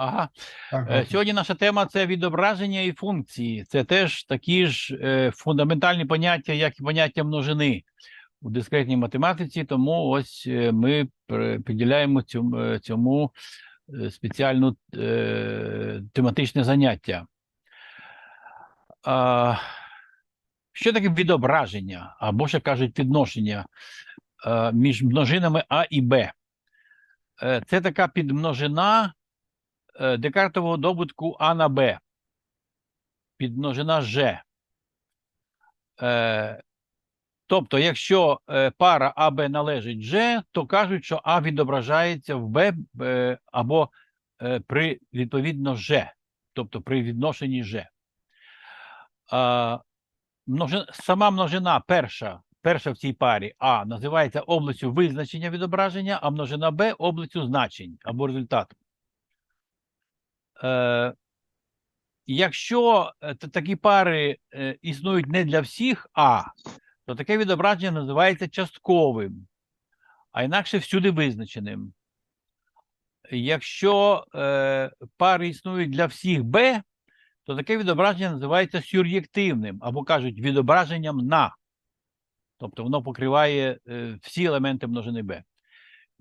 Ага. Е. Сьогодні наша тема це відображення і функції. Це теж такі ж е, фундаментальні поняття, як і поняття множини у дискретній математиці. Тому ось е, ми приділяємо цьому, цьому спеціальну тематичне заняття. Що таке відображення, або ще кажуть підношення е, між множинами А і Б? Це така підмножина декартового добутку А на Б. Підмножина Ж. Е, тобто, якщо е, пара АБ належить Ж, то кажуть, що А відображається в Б е, або е, при відповідно Ж, тобто при відношенні Ж. Сама множина перша, перша в цій парі А називається областю визначення відображення, а множина Б областю значень або результату. Е, якщо е, такі пари е, існують не для всіх А, то таке відображення називається частковим, а інакше всюди визначеним. Якщо е, пари існують для всіх Б, то таке відображення називається сюр'єктивним, або кажуть відображенням на. Тобто воно покриває е, всі елементи множини Б.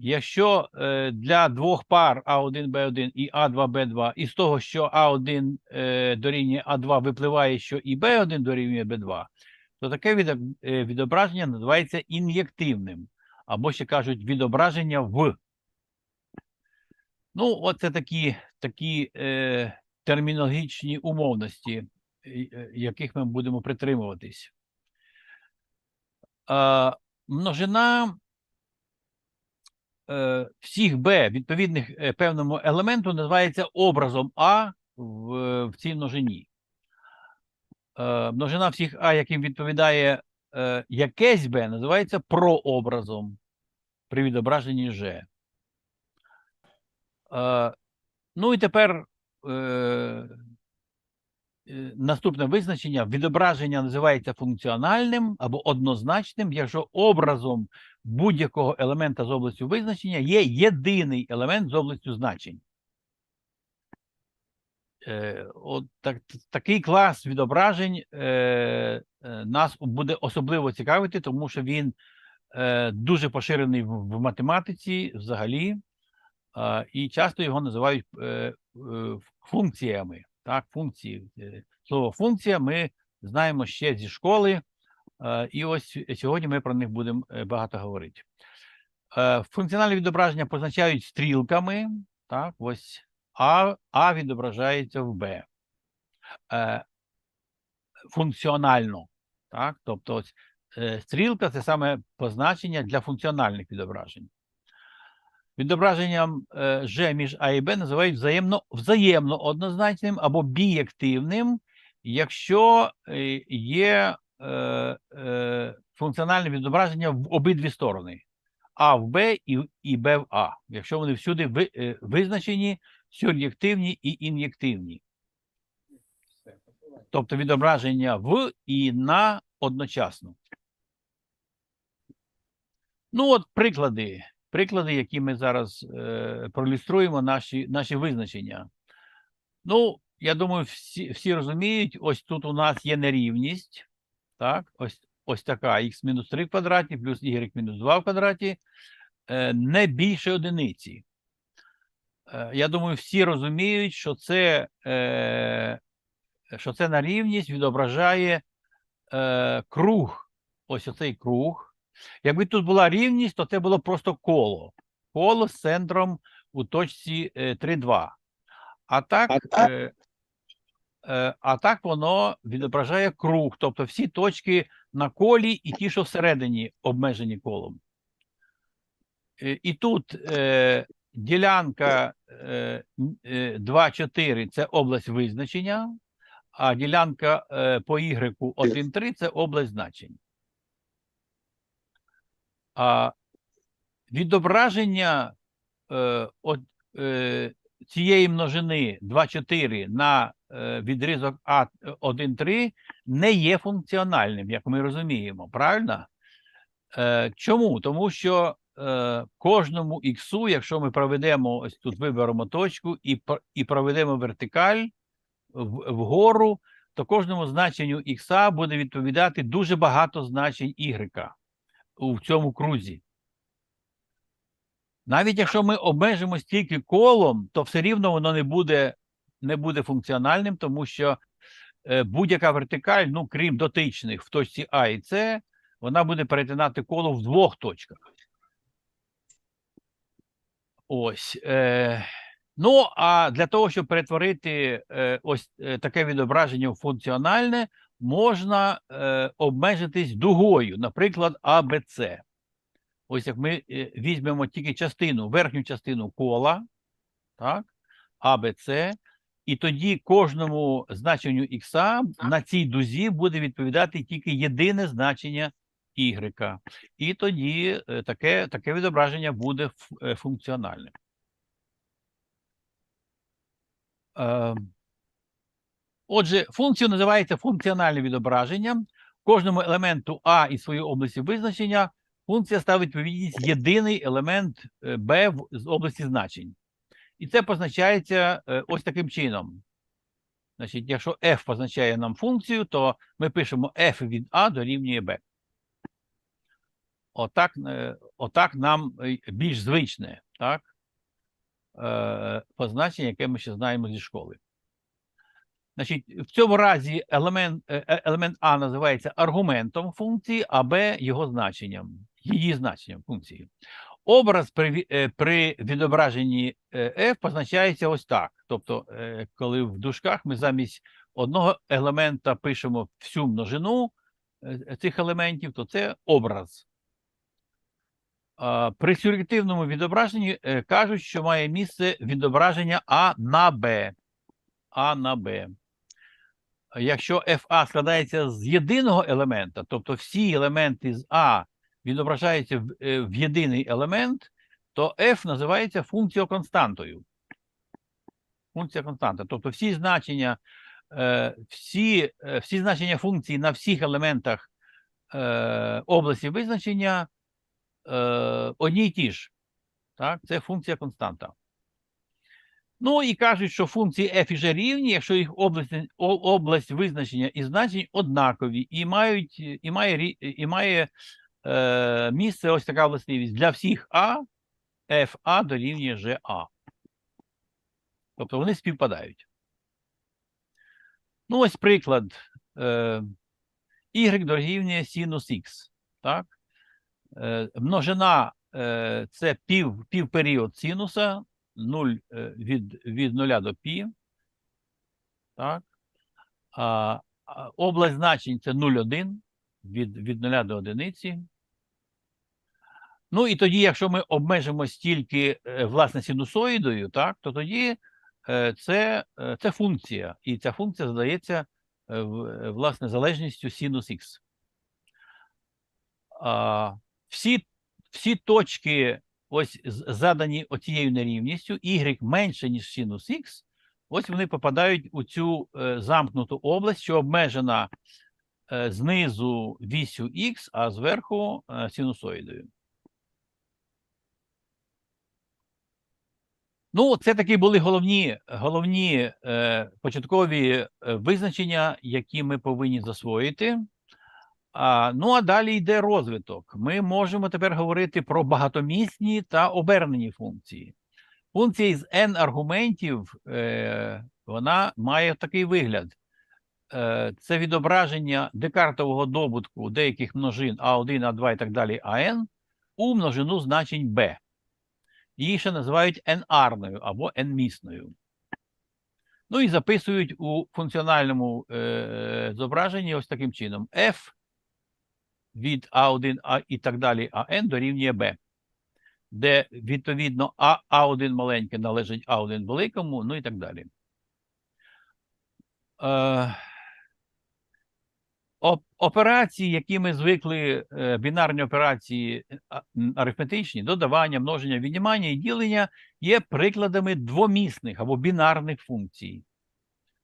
Якщо е, для двох пар А1, Б1 і А2, Б2, із того, що А1 е, дорівнює А2 випливає, що і Б1 дорівнює Б2, то таке е, відображення називається ін'єктивним, або ще кажуть відображення в. Ну, оце такі, такі е, термінологічні умовності, е, е, яких ми будемо притримуватись. А, множина е, всіх b відповідних е, певному елементу називається образом А в, в цій множині. Е, множина всіх А, яким відповідає е, якесь b, називається прообразом при відображенні. Е, ну і тепер е, е, наступне визначення: відображення називається функціональним або однозначним, якщо образом будь-якого елемента з областю визначення є єдиний елемент з областю значень. Е, от так, такий клас відображень е, е, нас буде особливо цікавити, тому що він е, дуже поширений в, в математиці взагалі, е, і часто його називають е, е, функціями. Так, функції. Слово функція ми знаємо ще зі школи, е, і ось сьогодні ми про них будемо е, багато говорити. Е, Функціональні відображення позначають стрілками. Так, ось А, а відображається в Б. Функціонально. Так, тобто ось, стрілка це саме позначення для функціональних відображень. Відображенням е, Ж між А і Б називають взаємно, взаємно однозначним або бієктивним, якщо е, є е, е, функціональне відображення в обидві сторони. А в Б і, і Б в А, якщо вони всюди ви, е, визначені, сюр'єктивні і ін'єктивні. Тобто відображення в і на одночасно. Ну, от приклади, приклади, які ми зараз е, проілюструємо, наші, наші визначення. Ну, я думаю, всі, всі розуміють, ось тут у нас є нерівність. Так, ось, ось така х мінус 3 в квадраті плюс y мінус 2 в квадраті, е, не більше одиниці. Е, я думаю, всі розуміють, що це, е, що це нарівність відображає е, круг. Ось оцей круг. Якби тут була рівність, то це було просто коло. Коло з центром у точці е, 3,2. А так, А так- е, е, а так воно відображає круг, тобто всі точки на колі і ті, що всередині обмежені колом. Е, І тут е, ділянка е, м- е, 2,4 це область визначення, а ділянка е, по Y 1,3 це область значень. А відображення е, от, е, цієї множини 2,4 на е, відрізок А 1,3 не є функціональним, як ми розуміємо, правильно? Е, чому? Тому що е, кожному іксу, якщо ми проведемо ось тут виберемо точку і, і проведемо вертикаль в- вгору, то кожному значенню ікса буде відповідати дуже багато значень y у цьому крузі. Навіть якщо ми обмежимось тільки колом, то все рівно воно не буде, не буде функціональним, тому що е, будь-яка вертикаль, ну крім дотичних в точці А і С, вона буде перетинати коло в двох точках. Ось. Е, ну, а для того, щоб перетворити е, ось е, таке відображення в функціональне, можна е, обмежитись дугою, наприклад, АБЦ. Ось як ми е, візьмемо тільки частину, верхню частину кола, так, АБЦ, і тоді кожному значенню х на цій дузі буде відповідати тільки єдине значення y. І тоді е, таке, таке відображення буде функціональним. Е, Отже, функцію називається функціональним відображенням. Кожному елементу А і своїй області визначення функція ставить відповідність єдиний елемент е, Б з області значень. І це позначається е, ось таким чином. Значить, якщо f позначає нам функцію, то ми пишемо f від A дорівнює B. Отак, е, отак нам більш звичне, так? Е, позначення, яке ми ще знаємо зі школи. Значить, в цьому разі елемент, е, е, елемент А називається аргументом функції, а Б його значенням, її значенням функції. Образ при, при відображенні F позначається ось так. Тобто, коли в дужках ми замість одного елемента пишемо всю множину цих елементів, то це образ. При сюрективному відображенні е, кажуть, що має місце відображення А на Б. А на Б. Якщо FA складається з єдиного елемента, тобто всі елементи з А відображаються в, е, в єдиний елемент, то F називається функціоконстантою. Функція константа. Тобто всі значення, е, всі, всі значення функції на всіх елементах області визначення е, одні й ті ж. Так? Це функція константа. Ну і кажуть, що функції f і g рівні, якщо їх область, область визначення і значень однакові, і мають і має, і має е, місце ось така властивість для всіх А, FA дорівнює GA. Тобто вони співпадають. Ну, ось приклад. Е, y дорівнює синус x. Так? Е, множина е, це пів, півперіод синуса, 0 е, від, від 0 до пі. Так? А, область значень це 0,1 від, від 0 до одиниці. Ну і тоді, якщо ми обмежимось тільки власне синусоїдою, так, то тоді це, це функція, і ця функція задається власне залежністю синус х. Всі, всі точки, ось задані оцією нерівністю, y менше, ніж синус х, ось вони попадають у цю е, замкнуту область, що обмежена е, знизу вісю х, а зверху е, синусоїдою. Ну, це такі були головні, головні е, початкові визначення, які ми повинні засвоїти. Ну, а далі йде розвиток. Ми можемо тепер говорити про багатомісні та обернені функції. Функція з n аргументів е, вона має такий вигляд. Е, це відображення декартового добутку деяких множин А1, А2 і так далі АН у множину значень b. Її ще називають n-арною або n-місною. Ну і записують у функціональному е, зображенні ось таким чином: f від А1 а, і так далі АН дорівнює b, де відповідно А, А1 маленьке належить А1 великому, ну і так далі. Е, Оп- Операції, які ми звикли, е, бінарні операції арифметичні, додавання, множення, віднімання і ділення є прикладами двомісних або бінарних функцій.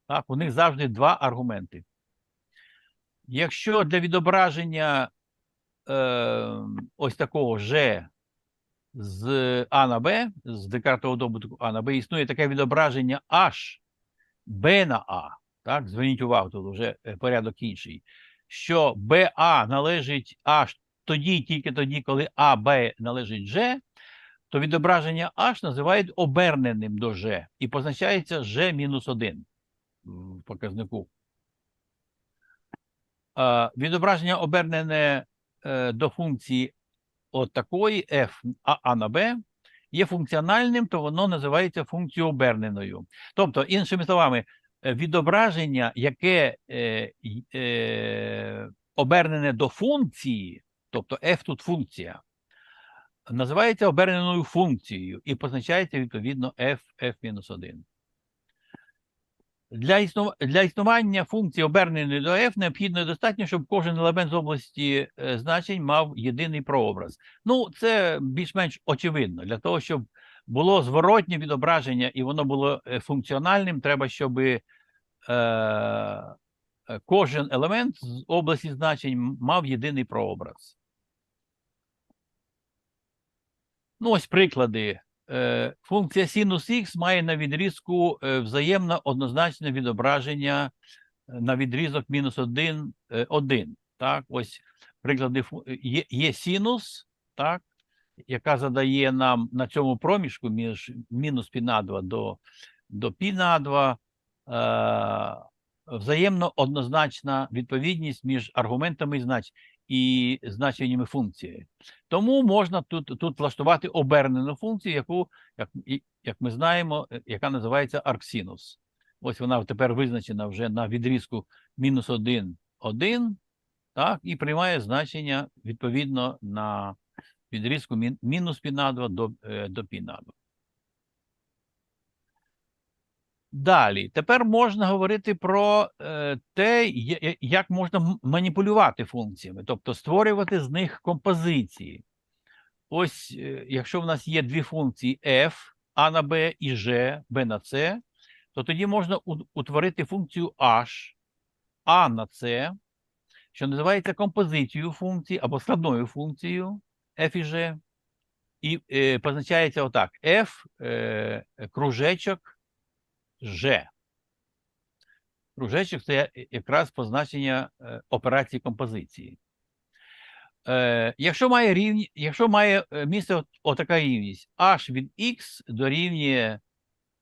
Так, у них завжди два аргументи. Якщо для відображення е, ось такого ж з А на Б, з декартового добутку А на Б, існує таке відображення H Б на А. Так, зверніть увагу, тут вже е, порядок інший. Що БА належить H тоді, тільки тоді, коли АБ належить G, то відображення H називають оберненим до G і позначається G-1 в показнику. Е, Відображення обернене до функції от такої f а, а на b є функціональним, то воно називається функцією оберненою. Тобто, іншими словами, е, відображення, яке е, е, обернене до функції, тобто f тут функція, називається оберненою функцією і позначається відповідно f, f-1. Для, існува... для існування функції оберненої до f необхідно і достатньо, щоб кожен елемент з області е, значень мав єдиний прообраз. Ну, це більш-менш очевидно. Для того, щоб було зворотнє відображення і воно було е, функціональним, треба, щоб е, е, кожен елемент з області значень мав єдиний прообраз. Ну, ось приклади. Е, Функція синус х має на відрізку е, взаємно однозначне відображення е, на відрізок мінус 1, 1. Так, ось приклади є, є синус, так, яка задає нам на цьому проміжку між мінус π на 2 до, до π на 2 е, взаємно однозначна відповідність між аргументами і, знач, і значеннями функції. Тому можна тут, тут влаштувати обернену функцію, яку, як, як ми знаємо, е, яка називається арксинус. Ось вона тепер визначена вже на відрізку мінус 1, 1, так, і приймає значення відповідно на відрізку мінус π на 2 до, е, до 2. Далі, тепер можна говорити про е, те, як можна маніпулювати функціями, тобто створювати з них композиції. Ось, е, якщо в нас є дві функції f, a на b і g, b на c, то тоді можна утворити функцію h, a на c, що називається композицією функцій або складною функцією f і g, і е, позначається отак: f кружечок G. Кружечок це якраз позначення е, операції композиції. Е, якщо має рівні, якщо має е, місце от, отака рівність h від x дорівнює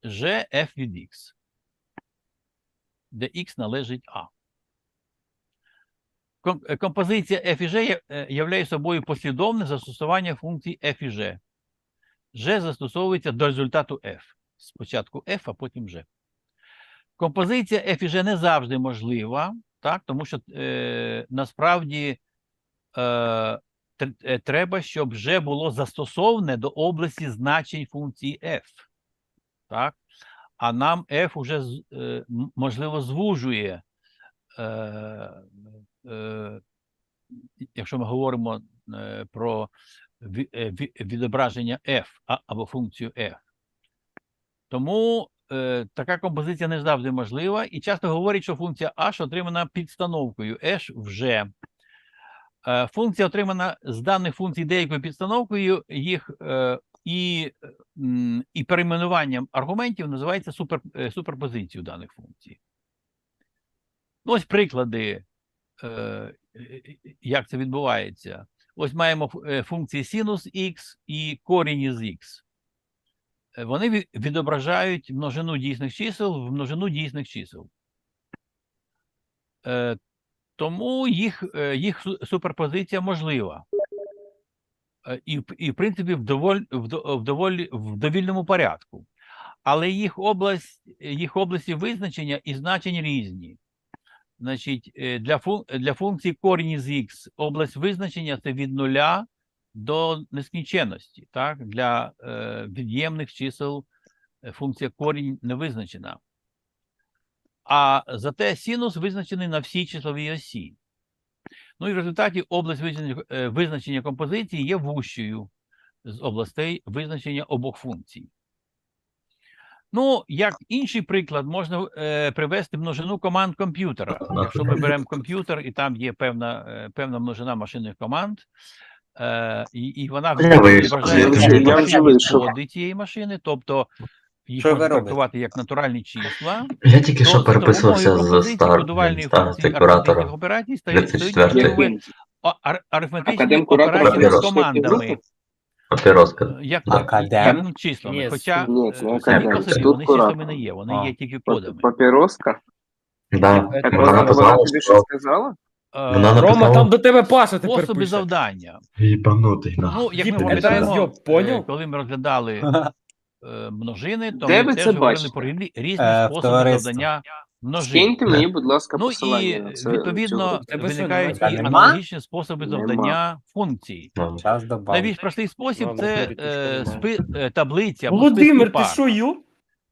g f від x, де x належить a. Композиція f і g являє собою послідовне застосування функцій f і g. g застосовується до результату f. Спочатку f, а потім g. Композиція F і G не завжди можлива, так, тому що е, насправді е, е, треба, щоб G було застосоване до області значень функції F. Так? А нам F уже е, можливо звужує, е, е, якщо ми говоримо е, про е, ві- відображення F або функцію F. Тому е, така композиція не завжди можлива, і часто говорять, що функція h отримана підстановкою h в g. Е, функція отримана з даних функцій деякою підстановкою, їх е, і, і перейменуванням аргументів називається супер, е, суперпозицією даних функцій. Ну, ось приклади, е, як це відбувається. Ось маємо е, функції синус х і корінь із х. Е, Вони відображають множину дійсних чисел в множину дійсних чисел. Е, Тому їх, е, їх суперпозиція можлива. І, і в принципі, в, доволь, в, до- в, довільному порядку. Але їх, область, їх області визначення і значень різні. Значить, для, фун, для функції корінь із х область визначення це від нуля до нескінченності. Так? Для е, від'ємних чисел е, функція корінь не визначена. А зате синус визначений на всій числовій осі. Ну і в результаті область визначення, е, визначення композиції є вущою з областей визначення обох функцій. Ну, як інший приклад, можна е, привести множину команд комп'ютера. Якщо ми беремо комп'ютер і там є певна, е, певна множина машинних команд, Е, і, і вона машини цієї машини, тобто їх можна трактувати як натуральні числа. Я тільки що переписувався з з функції арифметичних операцій стають стають 34-й. можливими а- ар- арифметичними Академ куратор операціями з командами, як, Академ? як числами. Хоча ні, е, вони числами не є, вони є тільки кодами. Папіроска? Да. Так Так Вона що що сказала? Вона написала- Рома, там до тебе Паша тепер Способи пише. завдання. їбанутий на. Ну, як ми це пам'ятаємо, розйоб, е, поняв? коли ми розглядали е, множини, то Де ми ви теж це говорили бачите? про різні, різні Е, в способи завдання множин. Скиньте мені, будь ласка, Ну і посилання на це. відповідно цю Тебе що, виникають немає? і Нема? аналогічні способи Нема. завдання функцій. Час добавити. Найбільш простий спосіб Ладно, це е, спи, е, таблиця або Володимир, ти що, йоп?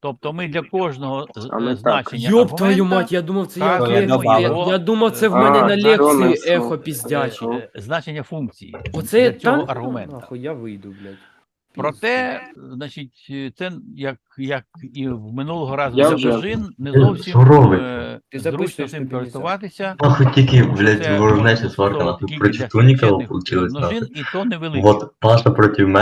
Тобто ми для кожного з- е, значення Йоп твою аргумента, мать, я думав, це я, Так, я я, я, добавив. я думав, це в А, мене на це лекції ехо піздячі. Ехо. е, значення функції. Оце для цього та- аргумента. Нахуй, я вийду, блядь. Проте, значить, е, це як, як і в минулого разу Я за вже- множин не зовсім робить? е, Ти зручно записуєш цим тобі користуватися. Нахуй тільки, що блядь, це ворожнеча сварка, нахуй тільки про для Чистунікова конкретних получилась, множин, і то невеликі. Вот Паша проти мене.